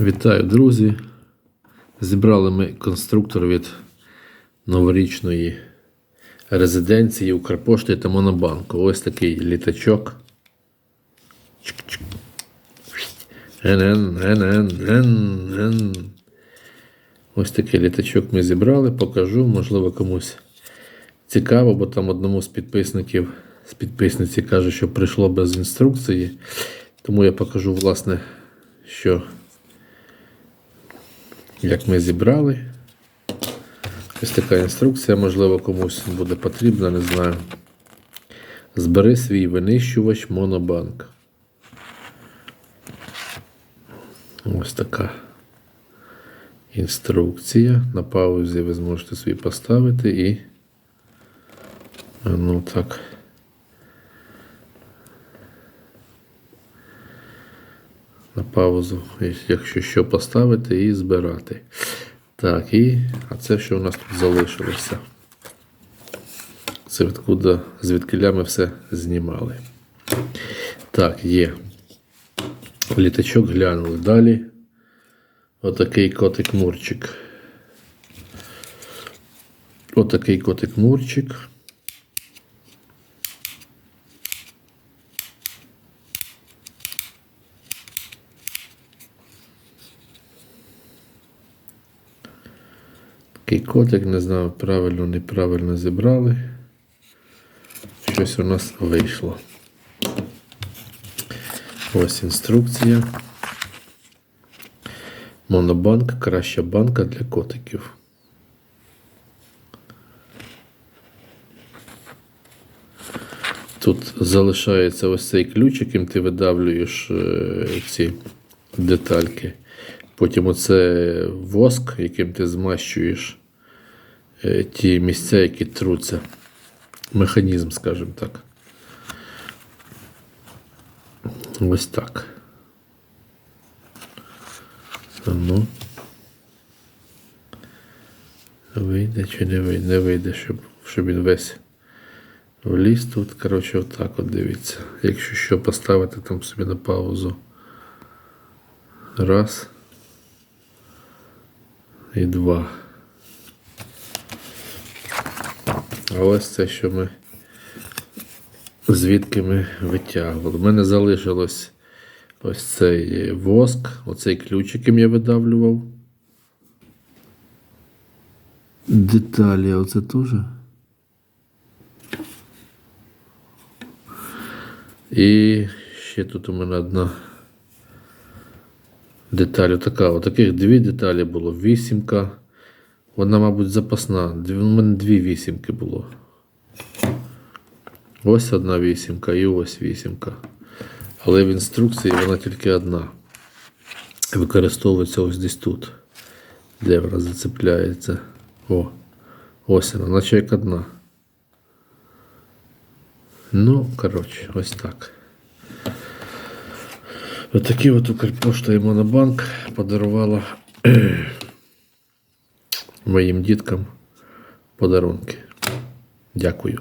Вітаю, друзі! Зібрали ми конструктор від новорічної резиденції Укрпошти та Монобанку. Ось такий літачок. Ось такий літачок ми зібрали, покажу, можливо, комусь цікаво, бо там одному з підписників, з підписниці каже, що прийшло без інструкції. Тому я покажу, власне, що як ми зібрали. Ось така інструкція, можливо, комусь буде потрібна, не знаю. Збери свій винищувач Монобанк. Ось така інструкція. На паузі ви зможете свій поставити і. Ну так. На паузу, якщо що поставити і збирати. Так, і а це що у нас тут залишилося? Це відкуди, звідкиля ми все знімали. Так, є. Літачок глянули. Далі. Отакий котик Мурчик. Отакий котик Такий котик, не знаю, правильно, неправильно зібрали. Щось у нас вийшло. Ось інструкція. Монобанк краща банка для котиків. Тут залишається ось цей ключ, яким ти видавлюєш е, ці детальки. Потім оце воск, яким ти змащуєш ті місця, які труться. Механізм, скажімо так. Ось так. Ну. Вийде чи не вийде? Не вийде, щоб, щоб він весь вліз тут. Коротше, отак от дивіться. Якщо що поставити там собі на паузу. Раз. І два. А ось це, що ми звідки ми витягували. У мене залишилось ось цей воск, оцей ключ, яким я видавлював. Деталі, оце теж. І ще тут у мене одна деталь. Отака. Отаких дві деталі було. Вісімка. Вона, мабуть, запасна. У мене дві вісімки було. Ось одна вісімка і ось вісімка. Але в інструкції вона тільки одна. Використовується ось десь тут. Де вона зацепляється. О, ось вона, наче як одна. Ну, коротше, ось так. Отакі от Укрпошта і Монобанк подарувала моїм діткам подарунки. Дякую.